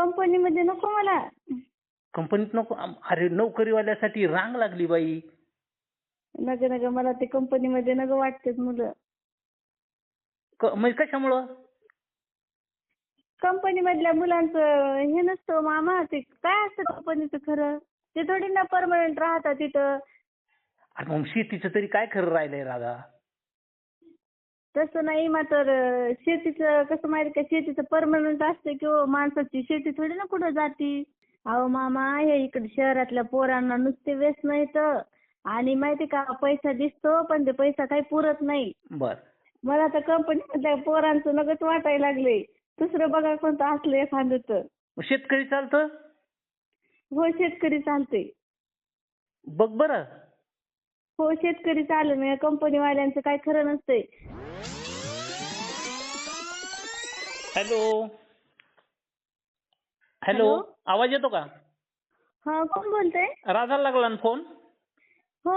कंपनीमध्ये नको मला. कंपनीत नको आम- अरे नोकरीवाल्यासाठी रांग लागली बाई. नग नग मला ते कंपनीमध्ये नग वाटतात मुलं. क- म्हणजे कशामुळं? कंपनी मधल्या मुलांचं हे नसतं मामा ते काय असतं कंपनीचं खरं? ते थोडी ना परमनंट राहतात तिथं अरे मग शेतीचं तरी काय खरं राहिलंय राधा? तसं नाही मात्र शेतीचं कसं माहिती का शेतीचं परमनंट असतं किंवा माणसाची शेती थोडी ना कुठं जाती. अहो मामा हे इकडे शहरातल्या पोरांना नुसते व्यसन येतं आणि माहिती का पैसा दिसतो पण ते पैसा काही पुरत नाही. बर. मला तर कंपनीमधल्या पोरांचं नगच वाटायला लागले. दुसरं बघा कोणतं असलं एखादं तर मग शेतकरी चालतं? हो शेतकरी चालते बघ बरं. हो शेतकरी चालेल. म्हणजे कंपनीवाल्यांचं काय खरं नसतंय. हॅलो. हॅलो. हॅलो? आवाज येतो का? हा कोण बोलतंय? राधाला लागला ना फोन? हो.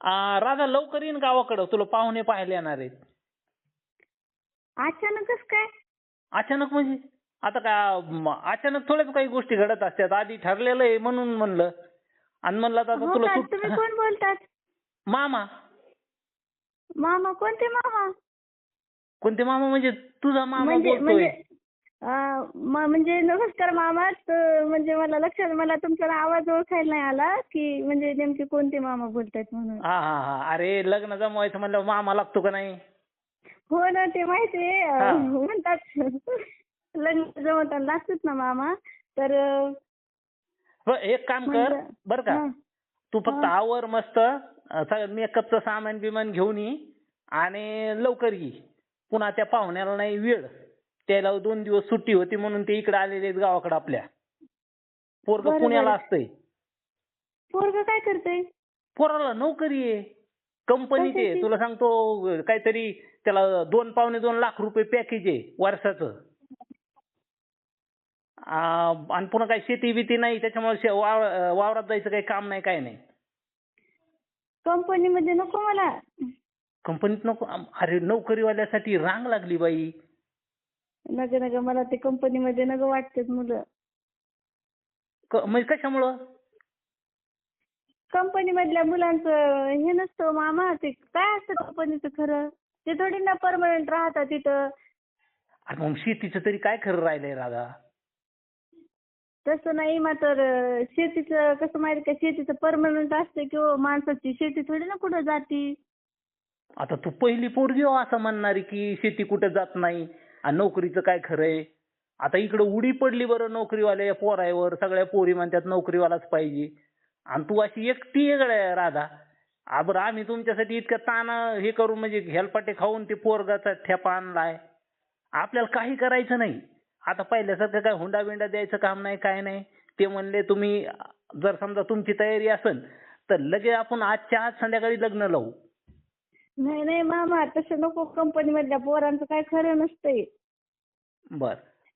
आ, राधा लवकर येईन गावाकडं. तुला पाहुणे पाहायला येणार आहेत. अचानकच काय? अचानक म्हणजे? आता का म- अचानक थोड्याच काही गोष्टी घडत असतात. आधी ठरलेलं आहे म्हणून म्हणलं. आणि म्हणलं आता हो तुला का? सुट तुम्ही कोण बोलतात? मामा. मामा कोणते मामा? कोणते मामा म्हणजे तुझा मामा म्हणजे बोलतोय. म्हणजे अं, म- म्हणजे नमस्कार मामा त- म्हणजे मला लक्षात मला तुमचा आवाज ओळखायला नाही आला की म्हणजे नेमके कोणते मामा बोलतायत म्हणून. हा हा हा. अरे लग्न जमवायचं म्हणलं मामा लागतो का नाही? हो ना ते माहिती आहे. हा. अं, म्हणतात लग्न जमवताना लागतात ना मामा. तर अं, एक काम कर म्हणजे- बर का. तू फक्त. आवर मस्त मेकअपचं सामान बिमान घेऊन ये आणि लवकर ये. पुन्हा त्या पाहुण्याला नाही वेळ. त्याला दोन दिवस सुट्टी होती म्हणून ते इकडे आलेले आहेत गावाकडे आपल्या. पोरग पुण्याला. असतंय. पोरग काय करते पोराला नोकरी आहे कंपनीत आहे? तुला सांगतो काहीतरी त्याला दोन पावणे दोन लाख रुपये पॅकेज आहे वर्षाचं. आणि पुन्हा काही शेती बिती नाही त्याच्यामुळे वावरात जायचं काही काम नाही काय नाही. कंपनीमध्ये नको मला. कंपनीत नको? अरे नोकरीवाल्यासाठी रांग लागली बाई. नग नग मला ते कंपनीमध्ये नग वाटतात मुलं. म्हणजे कशामुळं? कंपनी मधल्या मुलांचं हे नसतं मामा ते काय असतं कंपनीचं खरं? ते थोडी ना परमनंट राहतात तिथं मग शेतीचं तरी काय खरं राहिलंय राधा? तसं नाही मात्र शेतीचं कसं माहिती का? शेतीचं परमनंट असतं किंवा हो, माणसाची शेती थोडी ना कुठं जाती? आता तू पहिली पोरगी हो असं म्हणणारी की शेती कुठे जात नाही आणि नोकरीचं काय खरंय आता इकडं उडी पडली बरं नोकरीवाल्या पोरायवर. सगळ्या पोरी म्हणतात नोकरीवालाच पाहिजे. आणि तू अशी एकटी आहे राधा. आ बरं आम्ही तुमच्यासाठी इतकं ताण हे करून म्हणजे हेलपाटे खाऊन ते पोरगाचा ठेपा आणलाय. आपल्याला काही करायचं नाही. आता पहिल्यासारखं काय हुंडा बिंडा द्यायचं काम नाही काय नाही. ते म्हणले तुम्ही जर समजा तुमची तयारी असेल तर लगेच आपण आजच्या आज संध्याकाळी लग्न लावू. नाही नाही मामा तसं नको कंपनी मधल्या पोरांचं काय खरं नसतंय. बर.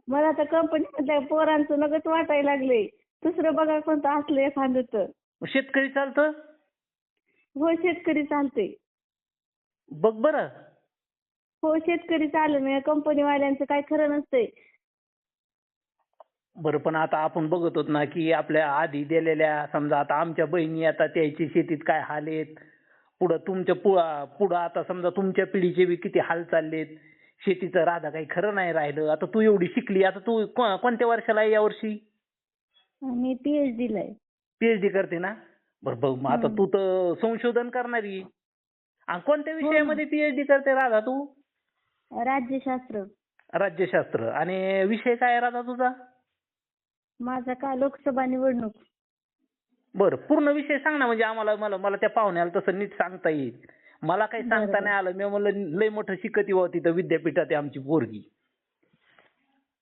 मला तर कंपनी मधल्या पोरांचं नगच वाटायला लागले दुसरं बघा कोणतं असलं एखादं तर शेतकरी चालतं? हो शेतकरी चालते बघ बरं. हो शेतकरी चालेल कंपनीवाल्यांचं काय खरं नसतंय. बरं पण आता आपण बघत होत ना की आपल्या आधी दिलेल्या समजा आता आमच्या बहिणी आता त्याची शेतीत काय हाल आहेत? पुढं तुमच्या पु- पुढं आता समजा तुमच्या पिढीचे बी किती हाल चाललेत? शेतीचं राधा काही खरं नाही राहिलं. आता तू एवढी शिकली आता तू को- कोणत्या वर्षाला आहे यावर्षी मी पीएचडी ला आहे. पीएचडी करते ना? बरं बघ मग आता हम्म. तू तर संशोधन करणारी. आहे. आणि कोणत्या हो ना. विषयामध्ये पीएचडी करते राधा तू? राज्यशास्त्र. राज्यशास्त्र. आणि विषय काय आहे राधा तुझा? माझा का लोकसभा निवडणूक? बरं पूर्ण विषय सांग ना म्हणजे आम्हाला मला मला त्या पाहुण्याला तसं नीट सांगता येईल. मला काही सांगता. नाही आलं. मी म्हणलं लय मोठं शिकती व तिथं विद्यापीठात आहे आमची पोरगी.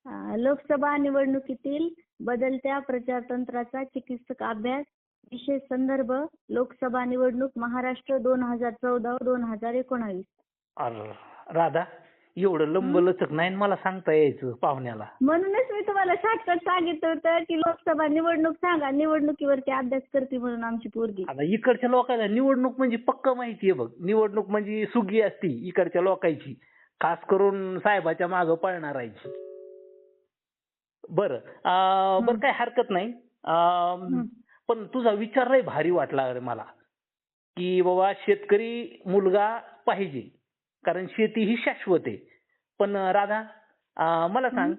अं, लोकसभा निवडणुकीतील बदलत्या प्रचारतंत्राचा चिकित्सक अभ्यास विशेष संदर्भ लोकसभा निवडणूक महाराष्ट्र दोन हजार चौदा दोन हजार एकोणावीस. अरे राधा? एवढं लंबलचक नाही न मला सांगता यायचं पाहुण्याला. म्हणूनच मी तुम्हाला शॉर्टकट सांगितलं होतं की लोकसभा निवडणूक सांगा निवडणुकीवरती अभ्यास करते म्हणून आमची पोरगी. आता इकडच्या लोकांना निवडणूक म्हणजे पक्क माहिती आहे बघ. निवडणूक म्हणजे सुगी असती इकडच्या लोकांची. खास करून साहेबाच्या मागं पळणारायची बरं बरं काय हरकत नाही. पण तुझा विचार लय भारी वाटला रे मला. की बाबा शेतकरी मुलगा पाहिजे. कारण शेती ही शाश्वत आहे. पण राधा मला सांग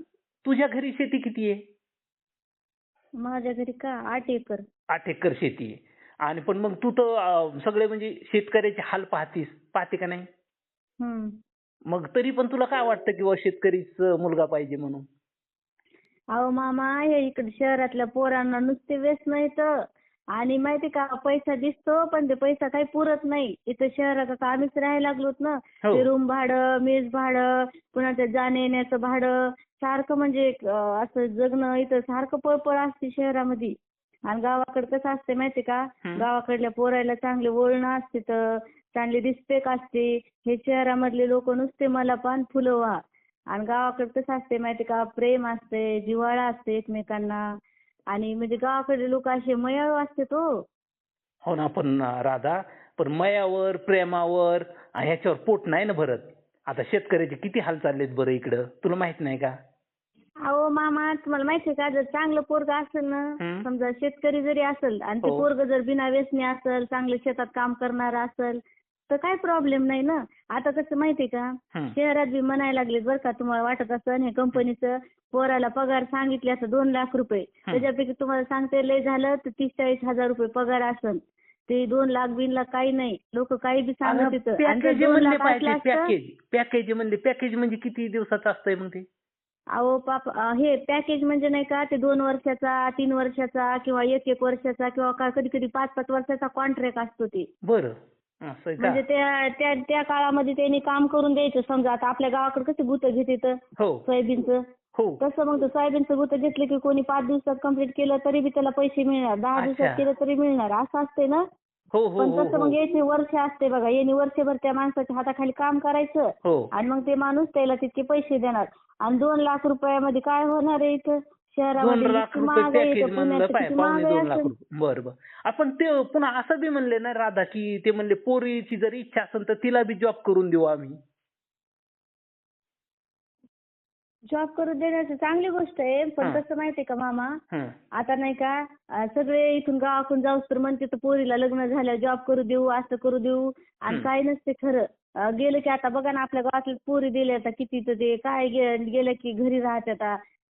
तुझ्या घरी शेती किती आहे? माझ्या घरी का? आठ एकर. आठ एकर शेती आहे. आणि पण मग तू तर सगळे म्हणजे शेतकऱ्याचे हाल पाहतीस पाहते का नाही? हम्म मग तरी पण तुला काय वाटतं की बाबा शेतकरीच मुलगा पाहिजे म्हणून? अहो मामा हे इकडे शहरातल्या पोरांना नुसते व्यसन येतं. आणि माहिती का पैसा दिसतो पण ते पैसा काही पुरत नाही. इथं शहरात आता आम्हीच राहायला लागलोत ना. हो. ते रूम भाडं मेस भाडं पुन्हा ते जाण्या येण्याचं भाडं सारखं म्हणजे असं जगणं इथं सारखं पळपळ असते शहरामध्ये. आणि गावाकडे कसं असते माहिती का. गावाकडल्या पोरायला चांगले वळण असते तर चांगली रिस्पेक्ट असते हे शहरामधले लोक नुसते मला पान फुलं व्हा आणि गावाकडे कसं असते माहिती का प्रेम असते जिव्हाळा असते एकमेकांना. आणि म्हणजे गावाकडले लोक असे मयाळू असते तो. हो ना पण राधा पण मयावर प्रेमावर आणि ह्याच्यावर पोट नाही ना भरत. आता शेतकऱ्याचे किती हाल चाललेत बरं इकडं? तुला माहीत नाही का? अहो मामा तुम्हाला माहिती आहे का? जर चांगलं पोरग असेल ना. समजा शेतकरी जरी असेल आणि ते हो. पोरग जर बिना व्यसनी असेल चांगलं शेतात काम करणार असेल तर काय प्रॉब्लेम नाही ना? आता कसं माहितीये का. शहरात बी म्हणायला लागलेत बरं का तुम्हाला वाटत असेल हे कंपनीचं पोराला पगार सांगितले असं दोन लाख रुपये. त्याच्यापैकी तुम्हाला सांगते लय झालं तर तीस चाळीस हजार रुपये पगार असेल. ते दोन लाख बिन लाख काही नाही. लोक काही बी सांगत पॅकेज पॅकेज पॅकेज म्हणले पॅकेज म्हणजे किती दिवसाचं असतंय मग ते? अहो पाप हे पॅकेज म्हणजे नाही का ते दोन वर्षाचा तीन वर्षाचा किंवा एक एक वर्षाचा किंवा कधी कधी पाच पाच वर्षाचा कॉन्ट्रॅक्ट असतो ते. बरं. असं आहे म्हणजे का त्या त्या त्या काळामध्ये त्यांनी काम करून द्यायचं. समजा आता आपल्या गावाकडे कसं गुतं घेते हो. सोयाबीनचं. हो. तसं मग ते सोयाबीनचं गुतं घेतलं की कोणी पाच दिवसात कंप्लीट केलं तरी बी त्याला पैसे मिळणार. दहा अच्छा. दिवसात केलं तरी मिळणार. असं असते ना? हो हो पण हो तसं हो. मग याचे वर्ष असते बघा. यांनी वर्षभर त्या माणसाच्या हाताखाली काम करायचं हो. आणि मग ते माणूस त्याला तितके पैसे देणार. आणि दोन लाख रुपयामध्ये काय होणार आहे इथं? दोन शहरामध्ये लाख रुपये पॅकेज म्हणलं पाय पावणे दोन लाख. रुपये बरं बरं आपण ते पुन्हा असं बी म्हणले ना राधा की ते म्हणले पोरीची जर इच्छा असेल तर तिला बी जॉब करून देऊ आम्ही जॉब करून देण्याची चांगली गोष्ट आहे पण. कसं माहितीये का मामा. आता नाही का सगळे इथून गावाकडून जाऊस तर म्हणते तर पोरीला लग्न झालं जॉब करू देऊ असं करू देऊ आणि. काय नसते खरं गेलं की आता बघा ना आपल्या गावातल्या पोरी दिल्या आता किती तर ते काय गेलं की घरी राहतात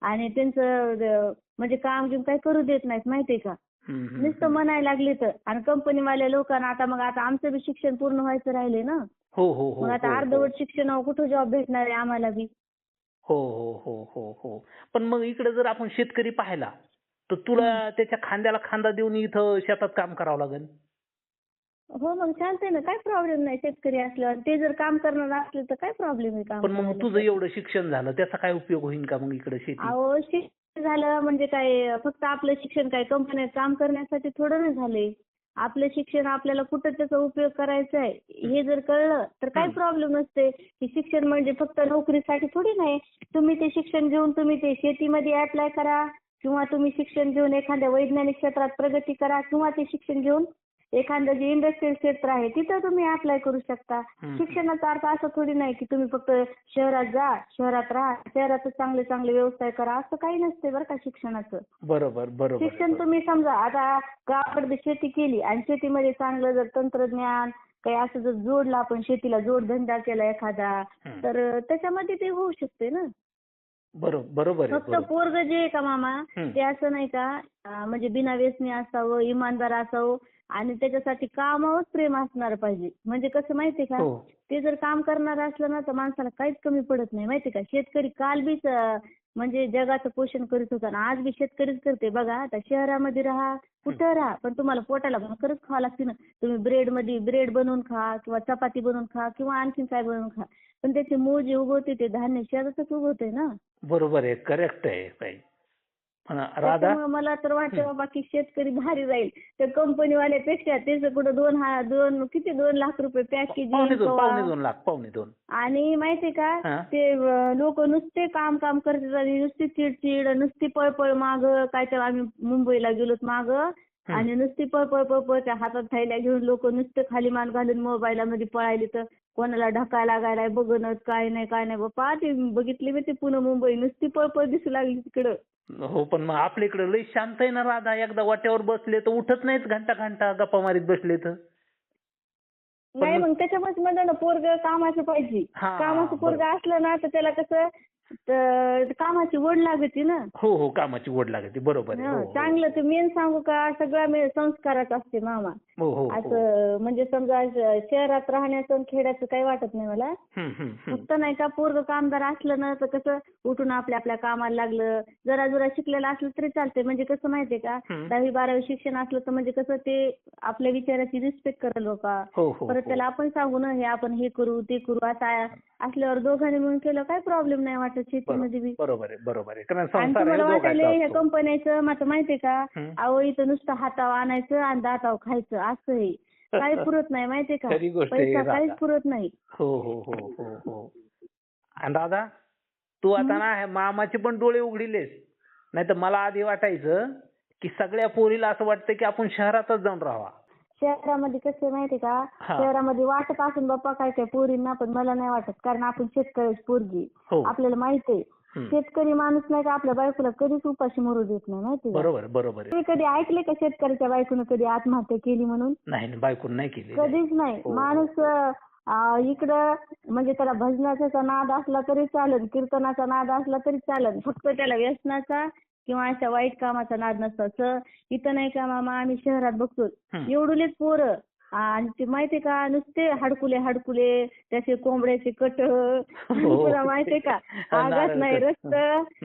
आणि त्यांचं म्हणजे काम घेऊन काही करू देत नाहीत माहितीये का? हं, हं, नुसतं हं. म्हणायला लागले तर. आणि कंपनीवाल्या लोकांना आता मग आता आमचं बी शिक्षण पूर्ण व्हायचं राहिले ना? हो हो हो मग आता हो, हो. अर्धवट शिक्षणावर कुठं जॉब भेटणार आहे आम्हाला बी? हो हो हो हो हो. पण मग इकडे जर आपण शेतकरी पाहिला तर तुला त्याच्या खांद्याला खांदा देऊन इथं शेतात काम करावं लागेल? हो मग चालतंय ना. काय प्रॉब्लेम नाही शेतकरी असल्यावर. ते जर काम करणार असले तर काय प्रॉब्लेम आहे काम पण मग? तुझं एवढं शिक्षण झालं त्याचा काय उपयोग होईल का मग इकडे शेती? अहो शिक्षण झालं म्हणजे काय फक्त आपलं शिक्षण काय कंपन्यात काम करण्यासाठी थोडं नाही झालंय. आपलं शिक्षण आपल्याला कुठं त्याचा उपयोग करायचा आहे हे जर कळलं तर हं. प्रॉब्लेम नसते. की शिक्षण म्हणजे फक्त नोकरीसाठी थोडी नाही. तुम्ही ते शिक्षण घेऊन तुम्ही ते शेतीमध्ये अप्लाय करा किंवा तुम्ही शिक्षण घेऊन एखाद्या वैज्ञानिक क्षेत्रात प्रगती करा किंवा ते शिक्षण घेऊन एखादं जे इंडस्ट्रियल क्षेत्र आहे तिथं तुम्ही अप्लाय करू शकता. शिक्षणाचा अर्थ असं थोडी नाही की तुम्ही फक्त शहरात जा शहरात राहा शहरातच चांगले चांगले व्यवसाय करा असं काही नसते बरं का शिक्षणाचं बरोबर बरोबर शिक्षण तुम्ही समजा आता गावाकडे शेती केली आणि शेतीमध्ये चांगलं जर तंत्रज्ञान काही असं जर जोडलं आपण शेतीला जोडधंदा केला एखादा. तर त्याच्यामध्ये ते होऊ शकते ना बरोबर बरोबर आहे फक्त बरोबर. पोरग जे आहे का मामा. ते असं नाही का अं, म्हणजे बिना व्यसनी असावं इमानदार असावं आणि त्याच्यासाठी कामावरच प्रेम असणार पाहिजे. म्हणजे कसं माहितीये का हो. ते जर काम करणार असलं ना तर माणसाला काहीच कमी पडत नाही. माहितीये का शेतकरी काल बीच अं, म्हणजे जगाचं पोषण करीत होता आणि आज बी शेतकरीच करते बघा आता शहरामध्ये राहा कुठं राहा पण तुम्हाला पोटाला भाकरच खावं लागते ना. तुम्ही ब्रेडमध्ये ब्रेड बनवून खा किंवा चपाती बनवून खा किंवा आणखीन काय बनवून खा. पण त्याचे मूळ जे उगवते ते धान्य शहरातच उगवते ना? बरोबर आहे करेक्ट आहे ताई. पण राधा त्याच्यामुळे मला तर वाटतं बाबा की शेतकरी भारी राहील. त्या कंपनीवाल्यापेक्षा त्याचं कुठं दोन हा दोन किती दोन लाख रुपये पॅकेज पावणे दोन पावणे दोन लाख पावणे दोन. आणि माहितीये हा. का? ते लोक नुसते काम काम करतात आणि नुसती चिडचिड नुसती पळपळ माग काय तर आम्ही मुंबईला गेलोत माग आणि नुसती पळपळ पळपळ त्या हातात थैल्या घेऊन लोक नुसते खाली मान घालून मोबाईलमध्ये पळायली तर कोणाला ढका लागायला बघणं काय नाही काय नाही. बाप्पा ते बघितली मी ते पुणे मुंबई नुसती पळपळ दिसू लागली तिकडं. हो पण मग आपल्या इकडे लई शांत आहे ना राधा. एकदा वाट्यावर बसले तर उठत नाहीत घंटा घंटा गप्पा मारीत बसले तर. नाही मग त्याच्यामुळेच म्हणलं ना पोरग कामाचं पाहिजे. हा, कामाचं पोरग असलं ना तर त्याला कसं तर कामाची ओढ लागते ना हो हो कामाची ओढ लागते बरोबर आहे हं, हो, हो. चांगलं तर मेन सांगू का सगळा मे संस्काराचा असते मामा हो हो हो असं म्हणजे समजा श- शहरात राहण्याचं आणि खेड्याचं काही वाटत नाही मला हम्म, हम्म, हम्म. फक्त नाही का पोरग कामदार असलं ना तर कसं उठून आपल्या आपल्या कामाला लागलं जरा जरा शिकलेलं असलं तरी चालतंय म्हणजे कसं माहितीये का हम्म. दहावी बारावी शिक्षण असलं तर म्हणजे कसं ते आपल्या विचाराची रिस्पेक्ट करेल लोका हो हो परत हो. त्याला आपण सांगू ना हे आपण हे करू ते करू असं. असल्यावर दोघांनी मिळून केलं काय प्रॉब्लेम नाही वाटत शेतीमध्ये बी? बरोबर आहे बरोबर आहे. कारण आणि संसार तुम्हाला हे वाटायला दोघांचा ह्या असतो. कंपन्याचं माझं माहितीये का. अहो इथं नुसतं हातावर आणायचं आणि दातावर खायचं असं आहे काही पुरत नाही माहितीये का? खरी गोष्ट आहे, पैसा काहीच. पुरत नाही. हो हो हो हो हो. आणि दादा तू आता ना हे मामाचे पण डोळे उघडिलेस. नाही तर मला आधी वाटायचं की सगळ्या पोरीला असं वाटतं की आपण शहरातच जाऊन राहावा. शहरामध्ये कसं आहे माहितीये का? हा. शहरामध्ये वाटत असून बाप्पा काय काय पोरींना पण मला नाही वाटत. कारण आपण शेतकऱ्याची पोरगी. हो. आपल्याला माहिती आहे हम्म. शेतकरी माणूस नाही का आपल्या बायकोला कधीच उपाशी मरू देत नाही माहिती का? बरोबर बरोबर आहे. तुम्ही कधी ऐकले का शेतकऱ्याच्या बायकोनं कधी आत्महत्या केली म्हणून? नाही नाही, बायकोनं नाही केली कधीच नाही. हो. माणूस अं, इकडं म्हणजे त्याला भजनाचा नाद असला तरी चालेल कीर्तनाचा नाद असला तरी चालेल. फक्त त्याला व्यसनाचा किंवा अशा वाईट कामाचा नाद नसतो असं इथं नाही का मामा आम्ही शहरात बघतो. एवढुलेच पोरं आणि ते माहितीये का नुसते हडकुले हडकुले त्याचे कोंबड्याचे कट. तुला माहितीये का? आगात नाही नारळ रस्त.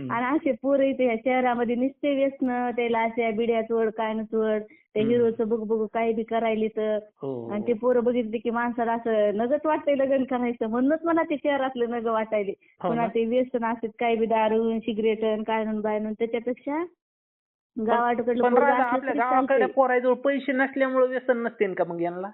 आणि असे पोरं इथे शहरामध्ये नुसते व्यसन त्याला अशा बिड्या चोड काय न चोड ते. हिरोचं बघ बघ काय बी करायली तर. हो. आणि ते पोरं बघितले की माणसाला असं नगच वाटतंय लग्न करायचं. म्हणूनच मला ते शहरातलं नग वाटायले. हो पुन्हा? ते व्यसन असतात काय बी दारू सिगरेट काय म्हणून बाय म्हणून त्याच्यापेक्षा गावाकडलं असलं आपल्या तरी गावाकडे चालतंय. पोराजवळ पैसे नसल्यामुळे व्यसन नसते का मग यांना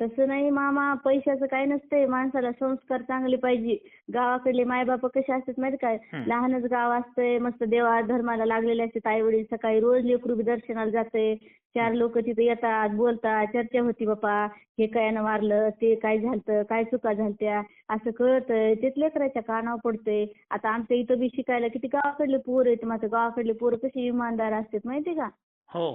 तसं नाही मामा पैशाचं काय नसतंय. माणसाला संस्कार चांगले पाहिजे. गावाकडले मायबाप कसे असतात माहिती काय. लहानच गाव असतंय मस्त देवा धर्माला लागलेले असतात आई वडील सकाळी रोज लेकरू दर्शनाला जाते चार लोक तिथे येतात बोलतात चर्चा होती बापा. हे काय मारलं ते काय झालतं काय चुका झालत्या? असं कळतंय. तेच लेकराच्या कानावर पडतंय. आता आमच्या इथं बी शिकायला किती गावाकडले पोरं आहेत. मात्र गावाकडले पोरं कशी इमानदार असतात माहिती का?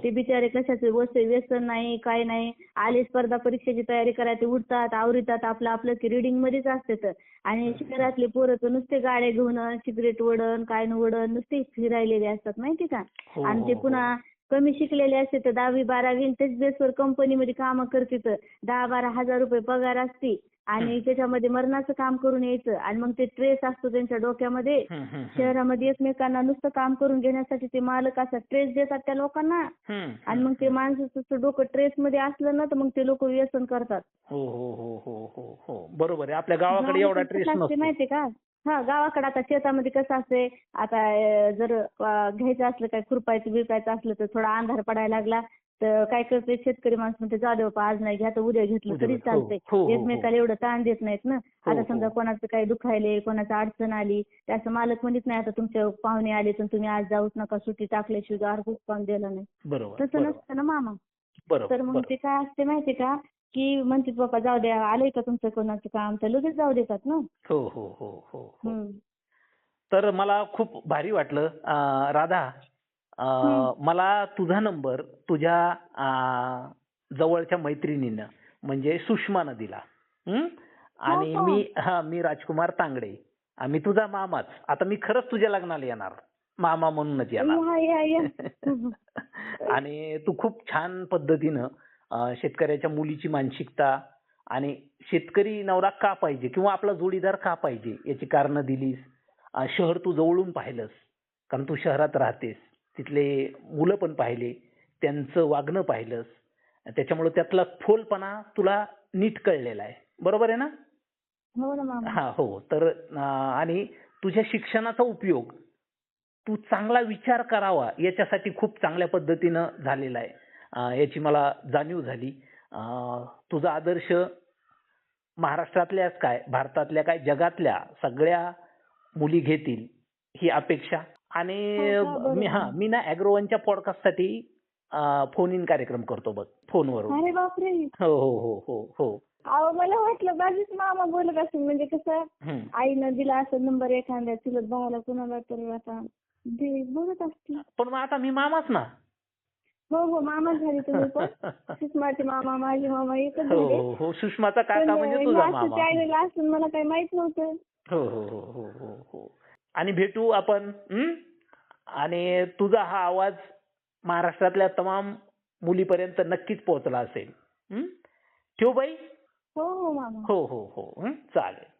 ते बिचारे कशाचे व्यसन नाही काय नाही. आले स्पर्धा परीक्षेची तयारी करायला ते उठतात आवरितात आपलं आपलं की रिडिंग मध्येच असतात आणि शहरातले पोरं तर नुसते गाड्या घेऊन सिगरेट वडण काय न वडण नुसते फिरायलेले असतात माहिती का? हो, आणि ते हो, पुन्हा कमी शिकलेले असते तर दहावी बारावी त्याच बेसवर कंपनीमध्ये कामं करते तर दहा बारा हजार रुपये पगार असते. आणि त्याच्यामध्ये मरणाचं काम करून यायचं आणि मग ते ट्रेस असतो त्यांच्या डोक्यामध्ये. शहरामध्ये एकमेकांना नुसतं काम करून घेण्यासाठी ते मालक असतात ट्रेस देतात त्या लोकांना. आणि मग ते माणसाचं डोकं ट्रेस मध्ये असलं ना तर मग ते लोक व्यसन करतात. हो हो हो हो हो. बरोबर आहे. आपल्या गावाकडे एवढा ट्रेस माहितीये का? हा गावाकडे आता शेतामध्ये कसं असते आता जर घ्यायचं असलं काय खुरपायचं बिरपायचं असलं तर थोडा अंधार पडायला लागला तर काय करते शेतकरी माणूस म्हणते जाऊ दे बापा आज नाही घ्या तर उद्या घेतलं तरी. हो, चालतंय हो, हो. एकमेकाला एवढं ताण देत नाहीत ना आता. समजा कोणाचं काही दुखायले कोणाचं अडचण आली असं मालक म्हणत नाही आता तुमचे पाहुणे आले तर तुम्ही आज जाऊच नका सुट्टी टाकल्याशिवाय गार काम दिलं नाही तसं नसतं ना मामा तर मग. ते काय असते माहितीये का की म्हणतात बाबा जाऊ द्या आलंय का तुमचं कोणाचं काम? तर लगेच जाऊ देतात ना. हो हो हो हो हो. हम्म. तर मला खूप भारी वाटलं. अं, राधा अं, मला तुझा नंबर तुझ्या अं, जवळच्या मैत्रिणीनं म्हणजे सुषमानं दिला हं? आणि हो. मी हा मी राजकुमार तांगडे. मी तुझा मामाच. आता मी खरंच तुझ्या लग्नाला येणार. मामा म्हणूनच येणार. या या या. आणि तू खूप छान पद्धतीनं शेतकऱ्याच्या मुलीची मानसिकता आणि शेतकरी नवरा का पाहिजे किंवा आपला जोडीदार का पाहिजे याची कारणं दिलीस. शहर तू जवळून पाहिलंस कारण तू शहरात राहतेस. तिथले मुलं पण पाहिले त्यांचं वागणं पाहिलंस. त्याच्यामुळे त्यातला फोलपणा तुला नीट कळलेला आहे. बरोबर आहे ना? हो हा हो. तर आणि तुझ्या शिक्षणाचा उपयोग तू चांगला विचार करावा याच्यासाठी खूप चांगल्या पद्धतीनं झालेला आहे. याची मला जाणीव झाली. तुझा आदर्श महाराष्ट्रातल्याच काय भारतातल्या काय जगातल्या सगळ्या मुली घेतील ही अपेक्षा? आणि हो. मी हा मी ना अॅग्रोवनच्या पॉडकास्टसाठी फोन इन कार्यक्रम करतो बघ बापरे! हो हो हो हो हो. अहो मला वाटलं बाजूच मामा बोलत असेल म्हणजे कसं. आईनं दिला असेल नंबर एखाद्या चुलत भावाला कोणाला तर आता दे बोलत असतील. पण मग आता मी मामाच ना. हो हो मामा झाले तुम्ही पण. सुषमाचे मामा माझे मामा एकच हो झाले हो हो सुषमाचा पण काका म्हणजे हे तुझा असं मामा. चॅनल असून मला काही माहीत नव्हतं. हो हो हो हो हो हो. आणि भेटू आपण हं? आणि तुझा हा आवाज महाराष्ट्रातल्या तमाम मुलीपर्यंत नक्कीच पोहोचला असेल. हं? ठेवू बाई? हो हो मामा. हो हो हो हं? चालेल.